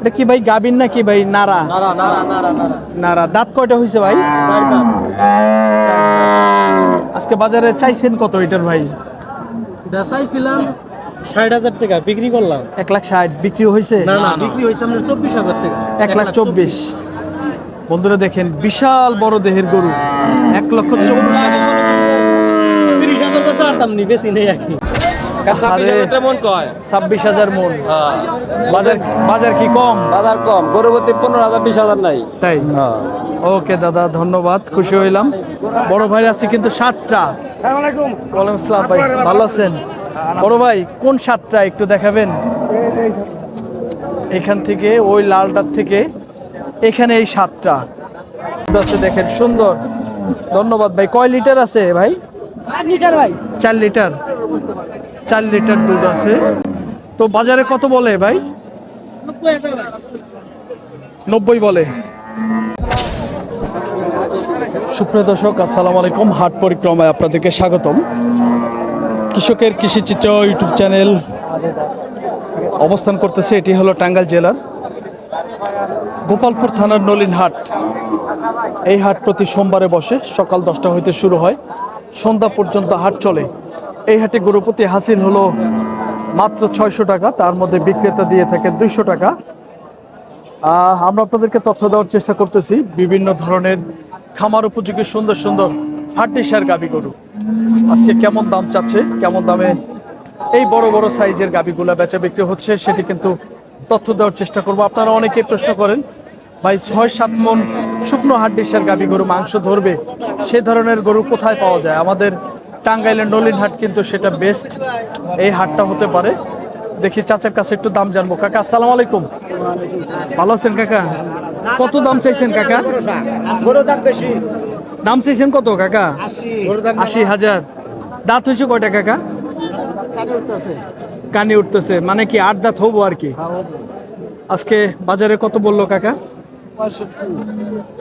এটা কি ভাই গাবিন নাকি ভাই নারা? নারা দাঁত কয়টা হয়েছে ভাই? আজকে বাজারে চাইছেন কত এটার ভাই? বেচাইছিলাম ষাট হাজার টাকা বিক্রি করলাম। এক লাখ ষাট বিক্রি হয়েছে না না বিক্রি হয়েছে আপনার চব্বিশ হাজার টাকা। এক লাখ চব্বিশ। বন্ধুরা দেখেন বিশাল বড় দেহের গরু। এক লক্ষ চব্বিশ হাজার। তিরিশ হাজার নি বেশি নেই আর কি। ছাব্বিশ হাজার মন। হ্যাঁ। বাজার বাজার কি কম? বাজার কম। পনেরো হাজার বিশ হাজার নাই। তাই? ওকে দাদা ধন্যবাদ। খুশি হইলাম। বড় ভাই আছে কিন্তু সাতটা। ওয়ালাইকুম আসসালাম ভাই ভালো আছেন? বড় ভাই কোন সাতটা একটু দেখাবেন? এখান থেকে ওই লালটার থেকে এখানে এই সাতটা। আছে দেখেন সুন্দর। ধন্যবাদ ভাই। কয় লিটার আছে ভাই? চার লিটার চার লিটার। দুধ আছে। তো বাজারে কত বলে ভাই? নব্বই বলে। সুপ্রিয় দর্শক, আসসালামু আলাইকুম। হাট পরিক্রমায় আপনাদেরকে স্বাগতম। কৃষকের কৃষি চিত্র ইউটিউব চ্যানেল অবস্থান করতেছে। এটি হলো টাঙ্গাইল জেলার গোপালপুর থানার নলিন হাট। এই হাট প্রতি সোমবারে বসে। সকাল দশটা হইতে শুরু হয়। সন্ধ্যা পর্যন্ত হাট চলে। এই হাটে গরুপতি হাসিল হলো মাত্র ছয়শো টাকা, তার মধ্যে বিক্রেতা দিয়ে থাকে দুইশো টাকা। আমরা আপনাদেরকে তথ্য দেওয়ার চেষ্টা করতেছি, বিভিন্ন ধরনের খামার উপযোগী সুন্দর সুন্দর হাড্ডিসার গাবি গরু। আজকে কেমন দাম চাচ্ছে, কেমন দামে এই বড় বড় সাইজের গাবিগুলা বেচা বিক্রি হচ্ছে, সেটি কিন্তু তথ্য দেওয়ার চেষ্টা করব। আপনারা অনেকেই প্রশ্ন করেন, ভাই ছয় সাত মন শুকনো হাড্ডিসার গাবি গরু মাংস ধরবে, সে ধরনের গরু কোথায় পাওয়া যায়? আমাদের টাঙ্গাইলের নলিন হাট কিন্তু সেটা বেস্ট এই হাটটা হতে পারে। দেখি চাচার কাছে একটু দাম জানব। কাকা, আসসালামু আলাইকুম। ভালো আছেন কাকা? কত দাম চাইছেন কাকা? দাম বেশি দাম চাইছেন কত কাকা? আশি হাজার। দাঁত হয়েছে কয়টা কাকা? কানে উঠতেছে। মানে কি আট দাঁত হব আর কি? আজকে বাজারে কত বলল কাকা?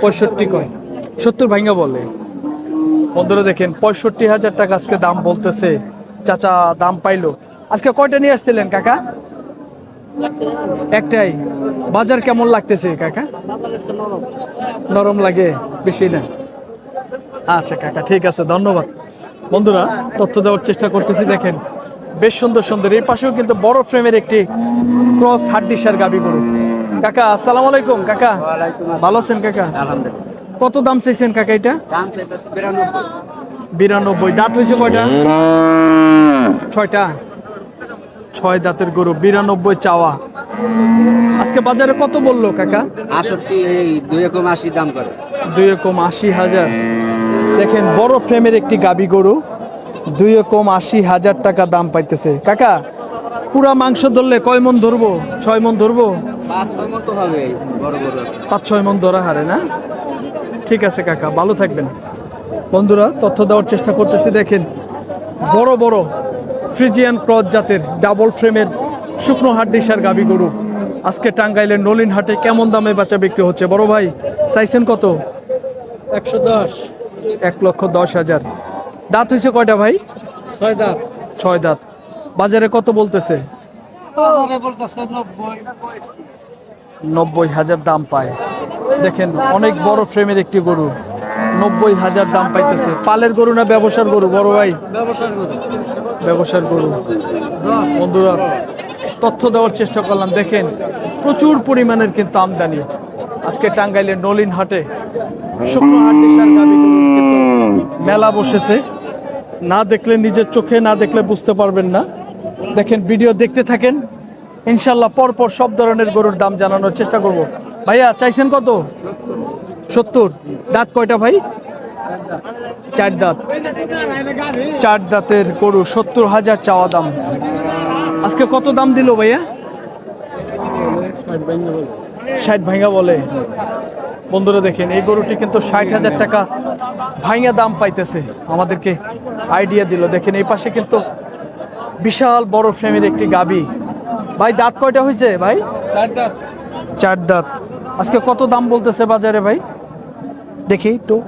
পঁয়ষট্টি। কয়? সত্তর ভাঙ্গা বলে। বন্ধুরা দেখেন পঁয়ষট্টি হাজার টাকা আজকে দাম বলতেছে। চাচা দাম পাইলো। আজকে কয়টা নিয়ে আসছিলেন কাকা? একটাই। বাজার কেমন লাগতেছে কাকা? নরম লাগে বেশি না। আচ্ছা কাকা ঠিক আছে ধন্যবাদ। বন্ধুরা তথ্য দেওয়ার চেষ্টা করতেছি দেখেন। বেশ সুন্দর সুন্দর। এই পাশেও কিন্তু বড় ফ্রেমের একটি ক্রস হাড্ডিসার গাবি গরু। কাকা আসসালামু আলাইকুম কাকা। ভালো আছেন কাকা? কত দাম চাইছেন কাকা এটা? বিরানব্বই। দাঁত হয়েছে কয়টা? ছয়টা? ছয় দাঁতের গরু বিরানব্বই চাওয়া। আজকে বাজারে কত বলল কাকা? আষট্টি এই দুই রকম আশি দাম করে। দুই রকম আশি হাজার। দেখেন বড় ফ্রেমের একটি গাবি গরু দুই রকম আশি হাজার টাকা দাম পাইতেছে। কাকা পুরা মাংস ধরলে কয় মন ধরবো? ছয় মন ধরবো? পাঁচ ছয় হবে বড় বড় আছে। পাঁচ ছয় মন ধরা হারে না? ঠিক আছে কাকা ভালো থাকবেন। বন্ধুরা তথ্য দেওয়ার চেষ্টা করতেছি দেখেন বড় বড় ফ্রিজিয়ান ক্রস জাতের ডাবল ফ্রেমের শুকনো হাট হাড্ডিসার গাবি গরু। আজকে টাঙ্গাইলের নলিন হাটে কেমন দামে বাচ্চা বিক্রি হচ্ছে? বড় ভাই চাইছেন কত? একশো দশ। এক লক্ষ দশ হাজার। দাঁত হয়েছে কয়টা ভাই? ছয় দাঁত। ছয় দাঁত। বাজারে কত বলতেছে? বলতেছে নব্বই। নব্বই হাজার দাম পায়। দেখেন অনেক বড় ফ্রেমের একটি গরু। নব্বই হাজার দাম পাইতেছে। পালের গরু না ব্যবসার গরু? বড় ভাই। ব্যবসার গরু। ব্যবসার গরু। বন্ধুরা তথ্য দেওয়ার চেষ্টা করলাম। দেখেন প্রচুর পরিমাণের কিন্তু আমদানি। আজকে টাঙ্গাইলের নলিন হাটে শুকনো হাটে মেলা বসেছে। না দেখলে নিজের চোখে না দেখলে বুঝতে পারবেন না। দেখেন ভিডিও দেখতে থাকেন। ইনশাল্লাহ পরপর সব ধরনের গরুর দাম জানানোর চেষ্টা করব। ভাইয়া, চাইছেন কত? সত্তর। দাঁত কয়টা ভাই? চার দাঁত। চার দাঁতের গরু, সত্তর হাজার চাওয়া দাম। আজকে কত দাম দিল ভাইয়া? ষাট ভাঙা বলে। বন্ধুরা দেখেন, এই গরুটি কিন্তু ষাট হাজার টাকা ভাঙা দাম পাইতেছে। আমাদেরকে আইডিয়া দিল। দেখেন, এই পাশে কিন্তু বিশাল বড় ফ্রেমের একটি গাবি। ভাই দাঁত কয়টা হয়েছে ভাই? চার দাঁত। চার দাঁত। আজকে কত দাম বলতেছে বাজারে ভাই? দেখি একটু।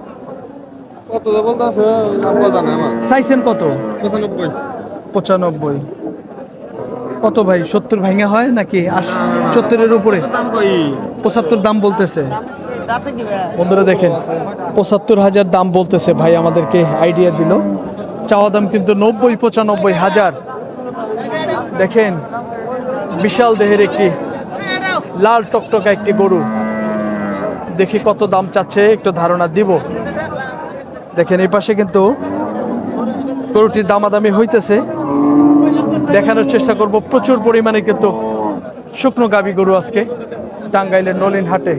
কত বলতেছে? নাম কথা না আমার। চাইছেন কত? পঁচানব্বই। পঁচানব্বই। কত ভাই সত্তর ভাঙা হয় নাকি আশ- সত্তরের উপরে? পঁচাত্তর দাম বলতেছে। বন্ধুরা দেখেন পঁচাত্তর হাজার দাম বলতেছে ভাই আমাদেরকে আইডিয়া দিল। চাওয়া দাম কিন্তু নব্বই পঁচানব্বই হাজার। দেখেন বিশাল দেহের একটি লাল টকটকা একটি গরু। দেখি কত দাম চাচ্ছে, একটু ধারণা দিব। দেখেন, এই পাশে কিন্তু গরুটির দামাদামি হইতেছে। দেখানোর চেষ্টা করব, প্রচুর পরিমাণে কিন্তু শুকনো গাবি গরু আজকে টাঙ্গাইলের নলিন হাটে।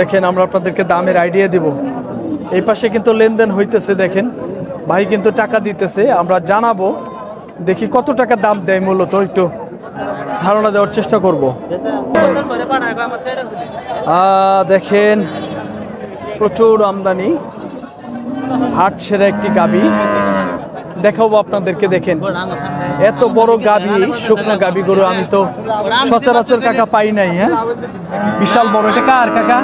দেখেন, আমরা আপনাদেরকে দামের আইডিয়া দিব। এই পাশে কিন্তু লেনদেন হইতেছে, দেখেন। ভাই কিন্তু টাকা দিতেছে, আমরা জানাব, দেখি কত টাকা দাম দেয় মূলত, একটু ধারণা দেওয়ার চেষ্টা করব। দেখেন, প্রচুর আমদানি, হাট সেরা একটি গাবি। দেখাবো আপনাদেরকে দেখেন। এত বড় গাবি শুকনো গাবি গরু আমি তো সচরাচর কাকা পাই নাই হ্যাঁ? বিশাল বড় এটা কার কাকা?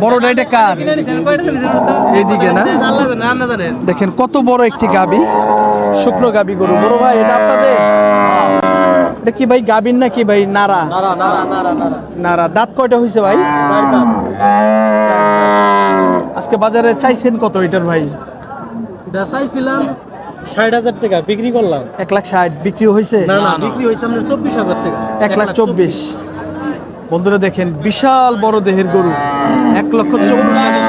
বড়টা এটা কার? এইদিকে না? দেখেন কত বড় একটি গাবি শুকনো গাবি গরু। বড় ভাই এটা আপনাদের? এটা কি ভাই গাবিন না কি ভাই নারা নারা দাঁত কয়টা হয়েছে ভাই? আজকে বাজারে চাইছেন কত এটার ভাই? ষাট হাজার টাকা বিক্রি করলাম। এক লাখ ষাট বিক্রি হয়েছে? না না বিক্রি হয়েছে আপনার চব্বিশ হাজার টাকা। এক লাখ চব্বিশ। বন্ধুরা দেখেন বিশাল বড় দেহের গরু। এক লক্ষ চব্বিশ হাজার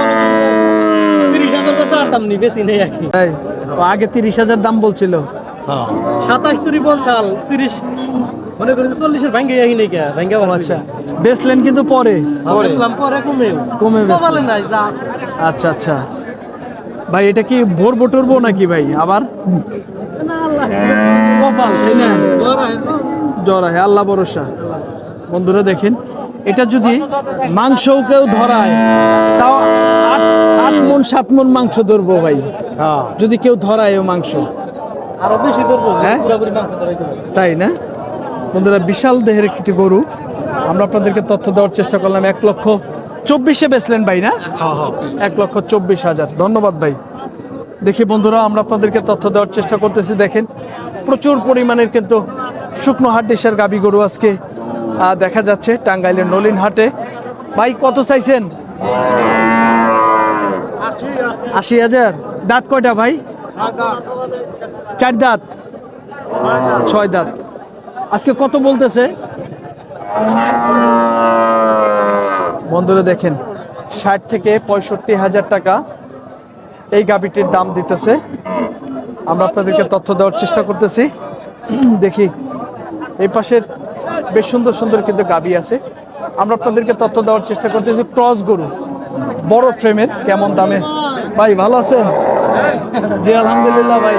তিরিশ হাজার বেচা দাম নি বেশি নেই আর কি। তাই? ও আগে তিরিশ হাজার দাম বলছিল। সাতাশ তুরি বলছাল তিরিশ। মনে করি চল্লিশের ভাঙ্গে আহি নেই কে ভাঙ্গে আচ্ছা। বেচলেন কিন্তু পরে। ইসলাম পরে কমে কমে বেচলেন। আচ্ছা আচ্ছা। ভাই এটা কি ভোর বটরবো নাকি ভাই? আবার? কপাল তাই না? জ্বর আহে আল্লাহ ভরসা। বন্ধুরা দেখেন এটা যদি মাংসও কেউ ধরায় তাও আট আট মন সাত মন মাংস ধরবো ভাই। যদি কেউ ধরায় ও মাংস। আরও বেশি করব হ্যাঁ? তাই না? বন্ধুরা বিশাল দেহের একটি গরু। আমরা আপনাদেরকে তথ্য দেওয়ার চেষ্টা করলাম এক লক্ষ চব্বিশে বেচলেন ভাই না? এক লক্ষ চব্বিশ হাজার। ধন্যবাদ ভাই। দেখি বন্ধুরা আমরা আপনাদেরকে তথ্য দেওয়ার চেষ্টা করতেছি দেখেন। প্রচুর পরিমাণের কিন্তু শুকনো হাট দেশের গাবি গরু আজকে দেখা যাচ্ছে টাঙ্গাইলের নলিন হাটে। ভাই কত চাইছেন? আশি হাজার। দাঁত কয়টা ভাই? চার দাঁত। ছয় দাঁত। আজকে কত বলতেছে? বন্ধুরা দেখেন, ষাট থেকে পঁয়ষট্টি হাজার টাকা এই গাবিটির দাম দিতেছে। আমরা আপনাদেরকে তথ্য দেওয়ার চেষ্টা করতেছি। দেখি, এই পাশের বেশ সুন্দর সুন্দর কিন্তু গাবি আছে। আমরা আপনাদেরকে তথ্য দেওয়ার চেষ্টা করতেছি, ক্রস গরু। বড় ফ্রেমের, কেমন দামে? ভাই, ভালো আছেন? জি, আলহামদুলিল্লাহ ভাই,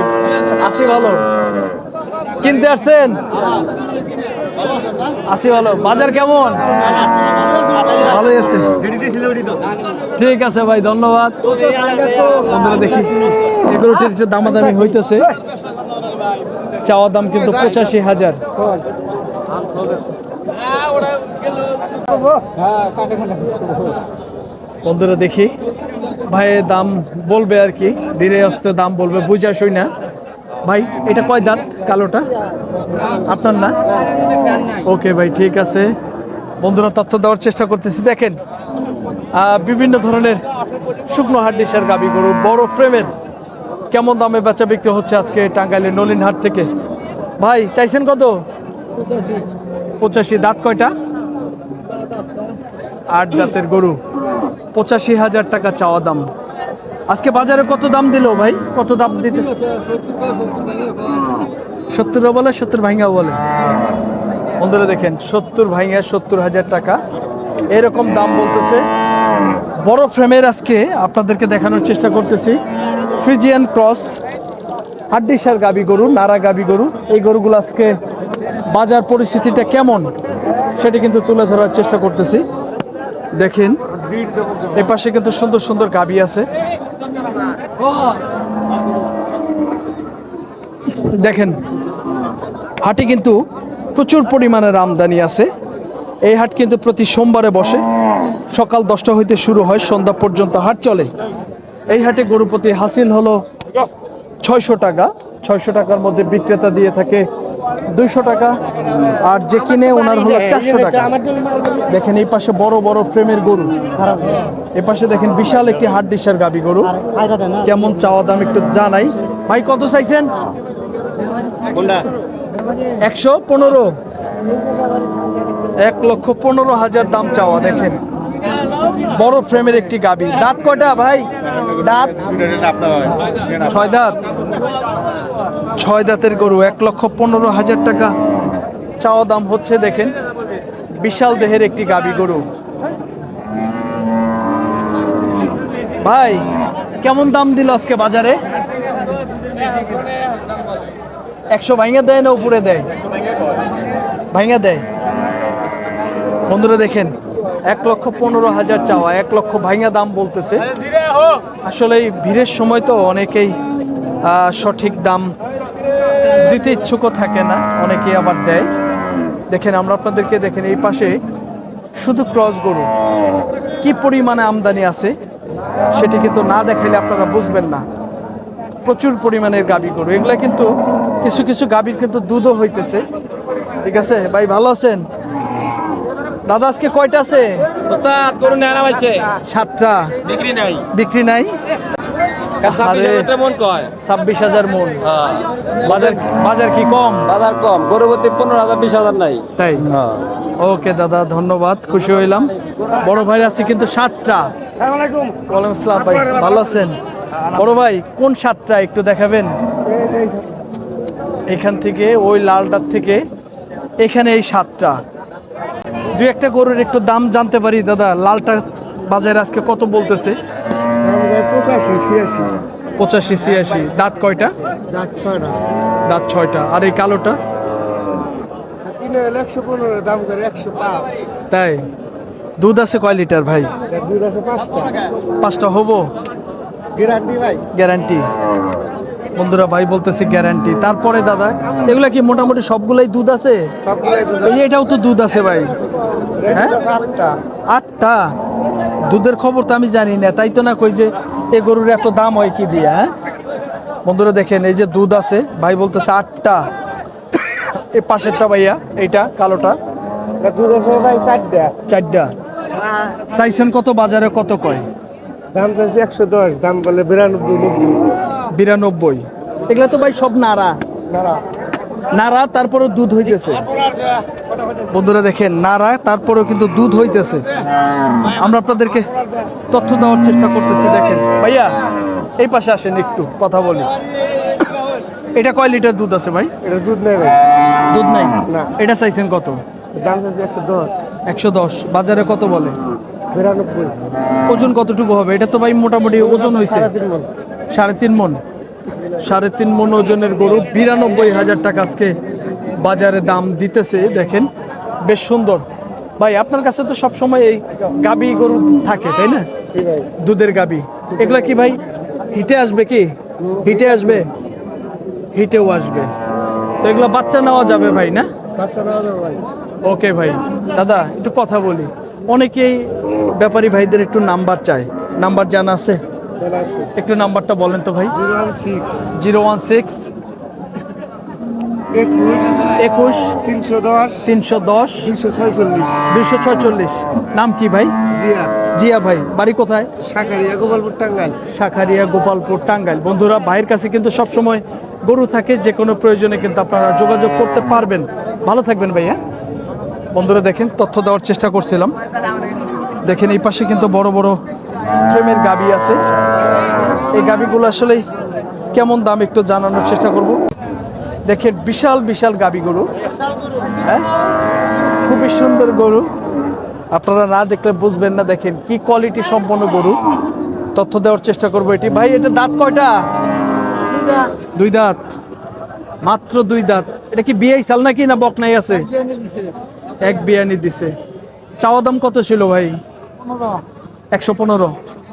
আছি ভালো। কিনতে আসছেন? আছি ভালো। বাজার কেমন? ভালোই আছে। ঠিক আছে ভাই ধন্যবাদ। বন্ধুরা দেখি এগুলোটির একটু দামাদামি হইতেছে। চাওয়া দাম কিন্তু পঁচাশি হাজার। বন্ধুরা দেখি ভাই দাম বলবে আর কি ধীরে আসতে দাম বলবে বুঝা শুই না ভাই, এটা কয় দাঁত? কালোটা? আপনার না? ওকে ভাই, ঠিক আছে। বন্ধুরা, তথ্য দেওয়ার চেষ্টা করতেছি। দেখেন বিভিন্ন ধরনের শুকনো হাড্ডিসার গাবি গরু, বড় ফ্রেমের কেমন দামে বেচা বিক্রি হচ্ছে আজকে টাঙ্গাইলের নলিন হাট থেকে। ভাই, চাইছেন কত? পঁচাশি। দাঁত কয়টা? আট দাঁতের গরু। পঁচাশি হাজার টাকা চাওয়া দাম। আজকে বাজারে কত দাম দিল ভাই? কত দাম দিতেছে? সত্তর বলে সত্তর ভাঙ্গাও বলে। বন্ধুরা দেখেন সত্তর ভাঙ্গা সত্তর হাজার টাকা। এরকম দাম বলতেছে। বড় ফ্রেমের আজকে আপনাদেরকে দেখানোর চেষ্টা করতেছি। ফ্রিজিয়ান ক্রস হাড্ডিসার গাবি গরু নারা গাবি গরু। এই গরুগুলো আজকে বাজার পরিস্থিতিটা কেমন সেটা কিন্তু তুলে ধরার চেষ্টা করতেছি। দেখেন এ পাশে কিন্তু সুন্দর সুন্দর গাবি আছে। দেখেন, হাটে কিন্তু প্রচুর পরিমাণের আমদানি আছে। এই হাট কিন্তু প্রতি সোমবারে বসে। সকাল দশটা হইতে শুরু হয়, সন্ধ্যা পর্যন্ত হাট চলে। এই হাটে গরুপতি হাসিল হলো ছয়শো টাকা। ছয়শো টাকার মধ্যে বিক্রেতা দিয়ে থাকে দুইশো টাকা। আর যে কিনে ওনার হলো চারশো টাকা। দেখেন এই পাশে বড় বড় ফ্রেমের গরু। এ পাশে দেখেন বিশাল একটি হাট ডিসার গাবি গরু। কেমন চাওয়া দাম একটু জানাই। ভাই কত চাইছেন? একশো পনেরো। এক লক্ষ পনেরো হাজার দাম চাওয়া দেখেন। বড় ফ্রেমের একটি গাবি। দাঁত কয়টা ভাই? দাঁত? ছয় দাঁত। ছয় দাঁতের গরু, এক লক্ষ পনেরো হাজার টাকা। চাওয়া দাম হচ্ছে, দেখেন, বিশাল দেহের একটি গাবি গরু। ভাই, কেমন দাম দিল আজকে বাজারে? একশো ভাইঙ্গা দেয় না উপরে দেয়? ভাইঙ্গা দেয়। বন্ধুরা, দেখেন, এক লক্ষ পনেরো হাজার চাওয়া, এক লক্ষ ভাইঙ্গা দাম বলতেছে। আসলে ভিড়ের সময় তো অনেকেই সঠিক দাম দিতে ইচ্ছুকও থাকে না অনেকে আবার দেয়। দেখেন আমরা আপনাদেরকে দেখেন এই পাশে শুধু ক্রস গরু। কি পরিমাণে আমদানি আছে সেটি কিন্তু না দেখাইলে আপনারা বুঝবেন না। প্রচুর পরিমাণের গাবি গরু। এগুলা কিন্তু কিছু কিছু গাবির কিন্তু দুধও হইতেছে। ঠিক আছে? ভাই ভালো আছেন? দাদা আজকে কয়টা আছে? সাতটা। বিক্রি নাই। বিক্রি নাই? ছাব্বিশ হাজার মন মন। হ্যাঁ। বাজার বাজার কি কম? বাজার কম। পনেরো হাজার বিশ হাজার নাই। তাই? হ্যাঁ। ওকে দাদা ধন্যবাদ। খুশি হইলাম। বড় ভাই আছে কিন্তু সাতটা। ওয়ালাইকুম আসসালাম ভাই। ভালো আছেন? বড় ভাই কোন সাতটা একটু দেখাবেন? এখান থেকে ওই লালটার থেকে। এখানে এই সাতটা। দুই একটা গরুর একটু দাম জানতে পারি দাদা। লালটা বাজারে আজকে কত বলতেছে? পঁচাশি ছিয়াশি। পঁচাশি ছিয়াশি। দাঁত কয়টা? দাঁত ছয়টা। দাঁত ছয়টা। আর এই কালোটা? একশো পনেরো দাম করে একশো পাঁচ। তাই? দুধ আছে কয় লিটার ভাই? দুধ আছে পাঁচটা। পাঁচটা হব? গ্যারান্টি ভাই। গ্যারান্টি। বন্ধুরা ভাই বলতেছে গ্যারান্টি। তারপরে দাদা এগুলা কি মোটামুটি সবগুলাই দুধ আছে? এটাও তো দুধ আছে ভাই। হ্যাঁ? আটটা আটটা? দুধের খবর তো আমি জানি না তাই তো না কই যে এ গরুর এত দাম হয় কি দিয়ে হ্যাঁ? বন্ধুরা দেখেন এই যে দুধ আছে ভাই বলতেছে আটটা। এই পাশেরটা ভাইয়া এইটা কালোটা। দুধ আছে ভাই চারটা। চারটা। চাইছেন কত বাজারে কত কয়? দাম চাইছে একশো দশ দাম বলে বিরানব্বই বিরানব্বই। এগুলা তো ভাই সব নাড়া। দাঁড়া নাড়া তারপরেও দুধ হইতেছে। বন্ধুরা দেখেন নাড়া তারপরেও কিন্তু দুধ হইতেছে। আমরা আপনাদেরকে তথ্য দেওয়ার চেষ্টা করতেছি দেখেন। ভাইয়া এই পাশে আসেন একটু কথা বলি। এটা কয় লিটার দুধ আছে ভাই? এটা দুধ নেই ভাই। দুধ নাই? না। এটা চাইছেন কত? দাম চাইছে একশো দশ। একশো দশ। বাজারে কত বলে? বিরানব্বই। ওজন কতটুকু হবে? এটা তো ভাই মোটামুটি ওজন হয়েছে সাড়ে তিন মন। সাড়ে তিন মন ওজনের গরু বিরানব্বই হাজার টাকা আজকে বাজারে দাম দিতেছে দেখেন বেশ সুন্দর। ভাই আপনার কাছে তো সব সময় এই গাবি গরু থাকে তাই না? দুধের গাবি। এগুলা কি ভাই হিটে আসবে কি? হিটে আসবে? হিটেও আসবে। তো এগুলো বাচ্চা নেওয়া যাবে ভাই না? বাচ্চা নেওয়া যাবে ভাই। ওকে ভাই। দাদা একটু কথা বলি। অনেকেই ব্যাপারী ভাইদের একটু নাম্বার চায়। নাম্বার জানা আছে? একটু নাম্বারটা বলেন তো ভাই। Zero one six. একুশ। তিনশো দশ। তিনশো দশ। তিনশো ছয়চল্লিশ। দুইশো ছয়চল্লিশ। নাম কি ভাই? জিয়া। জিয়া ভাই। বাড়ি কোথায়? শাকারিয়া গোপালপুর টাঙ্গাইল। শাখারিয়া গোপালপুর টাঙ্গাইল। বন্ধুরা ভাইয়ের কাছে কিন্তু সব সময় গরু থাকে যে কোনো প্রয়োজনে কিন্তু আপনারা যোগাযোগ করতে পারবেন। ভালো থাকবেন ভাইয়া। বন্ধুরা দেখেন তথ্য দেওয়ার চেষ্টা করছিলাম। দেখেন এই পাশে কিন্তু বড় বড় ফ্রেমের গাবি আছে। এই গাবিগুলো আসলে কেমন দাম একটু জানানোর চেষ্টা করব। দেখেন বিশাল বিশাল গাবি গরু। হ্যাঁ? খুবই সুন্দর গরু। আপনারা না দেখলে বুঝবেন না। দেখেন কি কোয়ালিটি সম্পন্ন গরু। তথ্য দেওয়ার চেষ্টা করব এটি। ভাই এটা দাঁত কয়টা? দুই দাঁত। মাত্র দুই দাঁত। এটা কি বিয়াই সাল নাকি না বক নাই আছে? এক বিয়ানি দিছে। চাওয়া দাম কত ছিল ভাই? একশো পনেরো।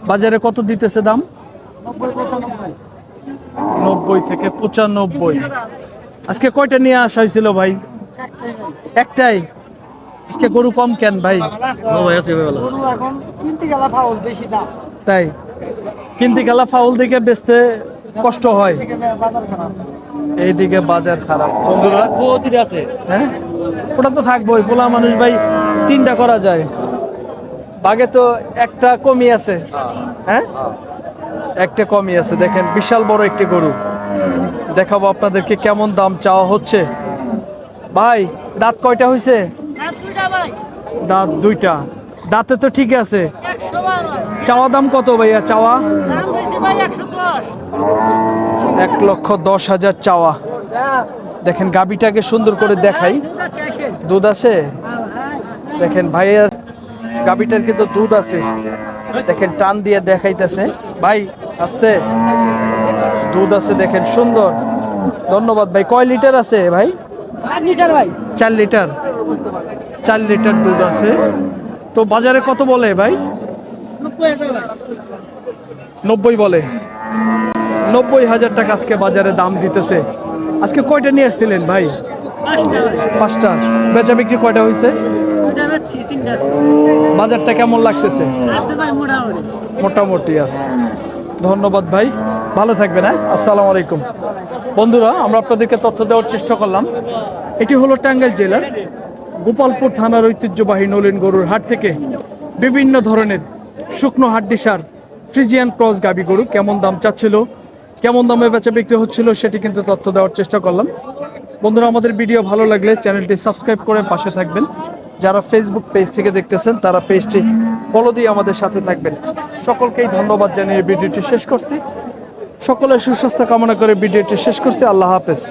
বাজারে কত দিতেছে দাম? নব্বই থেকে পঁচানব্বই। আজকে কয়টা নিয়ে আসা হয়েছিল ভাই? একটাই। আজকে গরু কম কেন ভাই? গরু এখন কিনতে গেলে ফাউল বেশি দাম। তাই। কিনতে গেলা ফাউল দিকে বেচতে কষ্ট হয়। এইদিকে বাজার খারাপ। বন্ধুরা আছে। হ্যাঁ? ওটা তো থাকবোই। পোলা মানুষ ভাই তিনটা করা যায়। বাগে তো একটা কমই আছে। হ্যাঁ? একটা কমই আছে। দেখেন বিশাল বড় একটি গরু। দেখাবো আপনাদেরকে কেমন দাম চাওয়া হচ্ছে। ভাই দাঁত কয়টা হয়েছে দাঁত দুইটা দাঁতে তো ঠিক আছে। চাওয়া দাম কত ভাইয়া? চাওয়া? এক লক্ষ দশ হাজার চাওয়া। দেখেন গাবিটাকে সুন্দর করে দেখাই। দুধ আছে দেখেন ভাইয়ের গাবিটার কিন্তু দুধ আছে। দেখেন টান দিয়ে দেখাইতেছে। ভাই আস্তে। দুধ আছে দেখেন সুন্দর। ধন্যবাদ ভাই। কয় লিটার আছে ভাই? চার লিটার চার লিটার। দুধ আছে। তো বাজারে কত বলে ভাই? নব্বই বলে। নব্বই হাজার টাকা আজকে বাজারে দাম দিতেছে। আজকে কয়টা নিয়ে আসছিলেন ভাই? পাঁচটা। বেচা বিক্রি কয়টা হয়েছে? বাজারটা কেমন লাগতেছে? মোটামুটি আছে। ধন্যবাদ ভাই ভালো থাকবেন হ্যাঁ? আসসালামু আলাইকুম। বন্ধুরা আমরা আপনাদেরকে তথ্য দেওয়ার চেষ্টা করলাম। এটি হলো টাঙ্গাইল জেলার গোপালপুর থানার ঐতিহ্যবাহী নলিন গরুর হাট থেকে বিভিন্ন ধরনের শুকনো হাড্ডি সার ফ্রিজিয়ান ক্রস গাবি গরু কেমন দাম চাচ্ছিল কেমন দামে বেচা বিক্রি হচ্ছিল সেটি কিন্তু তথ্য দেওয়ার চেষ্টা করলাম। বন্ধুরা আমাদের ভিডিও ভালো লাগলে চ্যানেলটি সাবস্ক্রাইব করে পাশে থাকবেন। যারা ফেসবুক পেজ থেকে দেখতেছেন, তারা পেজটি ফলো দিয়ে আমাদের সাথে থাকবেন। সকলকেই ধন্যবাদ জানিয়ে ভিডিওটি শেষ করছি। সকলের সুস্বাস্থ্য কামনা করে ভিডিওটি শেষ করছি। আল্লাহ হাফেজ।